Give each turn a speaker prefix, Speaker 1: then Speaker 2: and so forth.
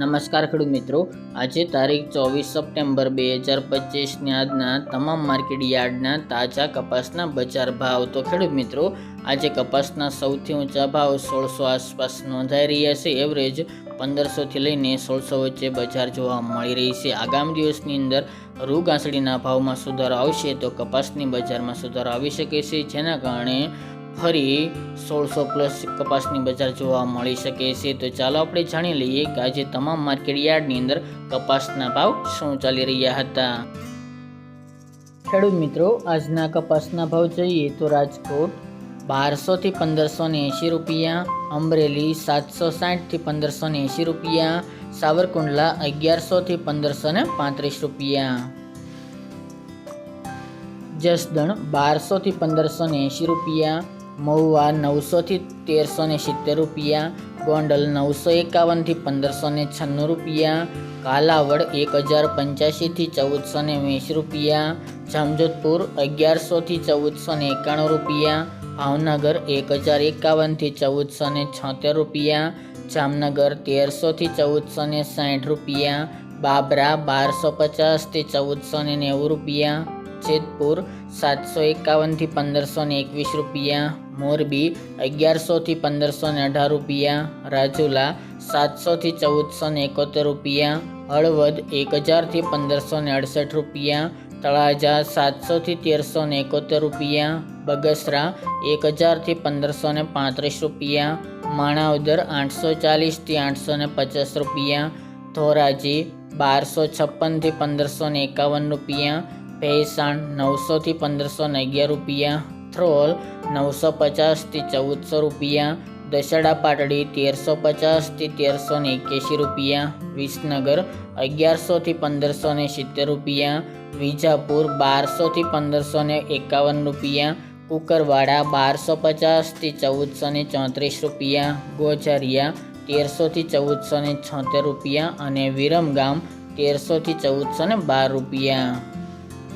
Speaker 1: નમસ્કાર ખેડૂત મિત્રો. આજે તારીખ ચોવીસ સપ્ટેમ્બર બે હજાર પચીસની આજના તમામ માર્કેટ યાર્ડના તાજા કપાસના બજાર ભાવ. તો ખેડૂત મિત્રો, આજે કપાસના સૌથી ઊંચા ભાવ સોળસો આસપાસ નોંધાઈ રહ્યા છે. એવરેજ પંદરસોથી લઈને સોળસો વચ્ચે બજાર જોવા મળી રહી છે. આગામી દિવસની અંદર રૂ ઘાસડીના ભાવમાં સુધારો આવશે તો કપાસની બજારમાં સુધારો આવી શકે છે. જેના કારણે ફરી સોળસો પ્લસ કપાસની બજાર જોવા મળી શકે છે. તો ચાલો આપણે જાણી લઈએ કે આજે તમામ માર્કેટ યાર્ડની અંદર કપાસના ભાવ શું ચાલી રહ્યા હતા. ખેડૂત મિત્રો, આજના કપાસના ભાવ જોઈએ તો રાજકોટ બારસોથી પંદરસો ને એંશી રૂપિયા, અમરેલી સાતસો સાઠથી પંદરસો ને એંશી રૂપિયા, સાવરકુંડલા અગિયારસોથી પંદરસો ને પાંત્રીસ રૂપિયા. જસદણ બારસોથી પંદરસો ને એંશી રૂપિયા મહુવા નવસોથી તેરસો ને સિત્તેર રૂપિયા, ગોંડલ નવસો એકાવનથી પંદરસો ને છન્નું રૂપિયા, કાલાવડ એક હજાર પંચ્યાસીથી ચૌદસો ને વીસ રૂપિયા, જામજોધપુર અગિયારસોથી ચૌદસો ને એકાણું રૂપિયા, ભાવનગર એક હજાર એકાવનથી ચૌદસો ને છોતેર રૂપિયા, જામનગર તેરસોથી ચૌદસો ને સાઠ રૂપિયા, બાબરા બારસો પચાસથી ચૌદસો ને નેવું રૂપિયા, જેતપુર સાતસો એકાવનથી પંદરસો ને એકવીસ રૂપિયા. મોરબી, અગિયારસોથી પંદરસો ને અઢાર રૂપિયા, રાજુલા, સાતસોથી ચૌદસો ને એકોતેર રૂપિયા, હળવદ એક હજારથી પંદરસો ને અડસઠ રૂપિયા, તળાજા, સાતસોથી તેરસો ને એકોતેર રૂપિયા, બગસરા એક હજારથી પંદરસો ને પાંત્રીસ રૂપિયા, માણાવદર, આઠસો ચાલીસથી આઠસો ને પચાસ રૂપિયા, ધોરાજી, બારસો છપ્પનથી પંદરસો ને એકાવન રૂપિયા, ભેસાણ, નવસોથી પંદરસો ને અગિયાર રૂપિયા થ્રોલ નવસો પચાસથી ચૌદસો રૂપિયા દશેડા પાટડી તેરસો પચાસથી તેરસો ને એક્યાસી રૂપિયા વિસનગર અગિયારસોથી પંદરસો ને સિત્તેર રૂપિયા વિજાપુર બારસોથી પંદરસો ને એકાવન રૂપિયા કુકરવાડા બારસો પચાસથી ચૌદસો ને ચોત્રીસ રૂપિયા ગોચરિયા તેરસોથી ચૌદસો ને છોતેર રૂપિયા અને વિરમગામ તેરસોથી ચૌદસો ને બાર રૂપિયા